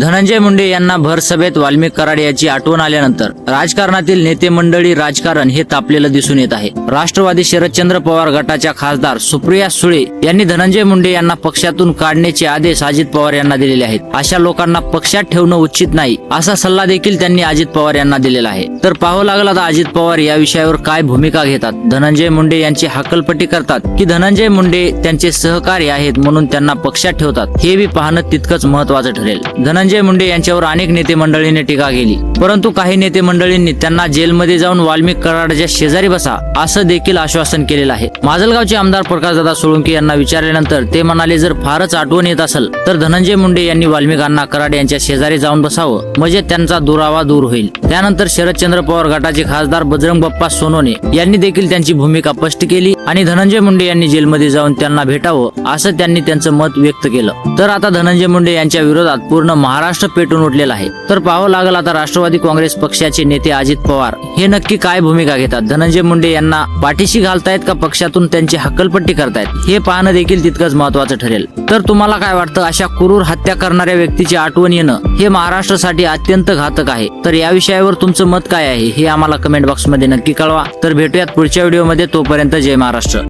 धनंजय मुंडे यांना भर सभेत वाल्मिक कराड याची आठवण आल्यानंतर राजकारणातील नेते मंडळी राजकारण हे तापलेलं दिसून येत आहे. राष्ट्रवादी शरदचंद्र पवार गटाच्या खासदार सुप्रिया सुळे यांनी धनंजय मुंडे यांना पक्षातून काढण्याचे आदेश अजित पवार यांना दिलेले आहेत. अशा लोकांना पक्षात ठेवणं उचित नाही असा सल्ला देखील त्यांनी अजित पवार यांना दिलेला आहे. तर पाहावं लागला आता अजित पवार या विषयावर काय भूमिका घेतात. धनंजय मुंडे यांची हकलपट्टी करतात की धनंजय मुंडे त्यांचे सहकारी आहेत म्हणून त्यांना पक्षात ठेवतात हे बी पाहणं तितकंच महत्वाचं ठरेल. धनंजय मुंडे यांच्यावर अनेक नेते मंडळींनी टीका केली. परंतु काही नेते मंडळींनी त्यांना जेलमध्ये जाऊन वाल्मिक कराडाच्या शेजारी बसा असं देखील आश्वासन केलेलं आहे. माजलगावचे आमदार प्रकाशदादा सोळंकी यांना विचारल्यानंतर ते म्हणाले जर फारच आठवण येत असेल तर धनंजय मुंडे यांनी वाल्मिकांना कराड यांच्या शेजारी जाऊन बसावं म्हणजे त्यांचा दुरावा दूर होईल. त्यानंतर शरदचंद्र पवार गटाचे खासदार बजरंग बाप्पा सोनोने यांनी देखील त्यांची भूमिका स्पष्ट केली. आणि धनंजय मुंडे यांनी जेलमध्ये जाऊन त्यांना भेटावं असं त्यांनी त्यांचं मत व्यक्त केलं. तर आता धनंजय मुंडे यांच्या विरोधात पूर्ण महाराष्ट्र पेटून उठलेला आहे. तर पाहावं लागेल आता राष्ट्रवादी काँग्रेस पक्षाचे नेते अजित पवार. हे नक्की काय भूमिका घेतात? धनंजय मुंडे यांना पाठीशी घालतायत का पक्षातून त्यांची हक्कलपट्टी करतायत? हे पाहणं देखील तितकंच महत्वाचं ठरेल. तर तुम्हाला काय वाटतं? अशा क्रूर हत्या करणाऱ्या व्यक्तीची आठवण येणं हे महाराष्ट्रासाठी अत्यंत घातक आहे. तर या विषयावर तुमचं मत काय आहे हे आम्हाला कमेंट बॉक्समध्ये नक्की कळवा. तर भेटूयात पुढच्या व्हिडिओमध्ये तोपर्यंत जय महाराष्ट्र.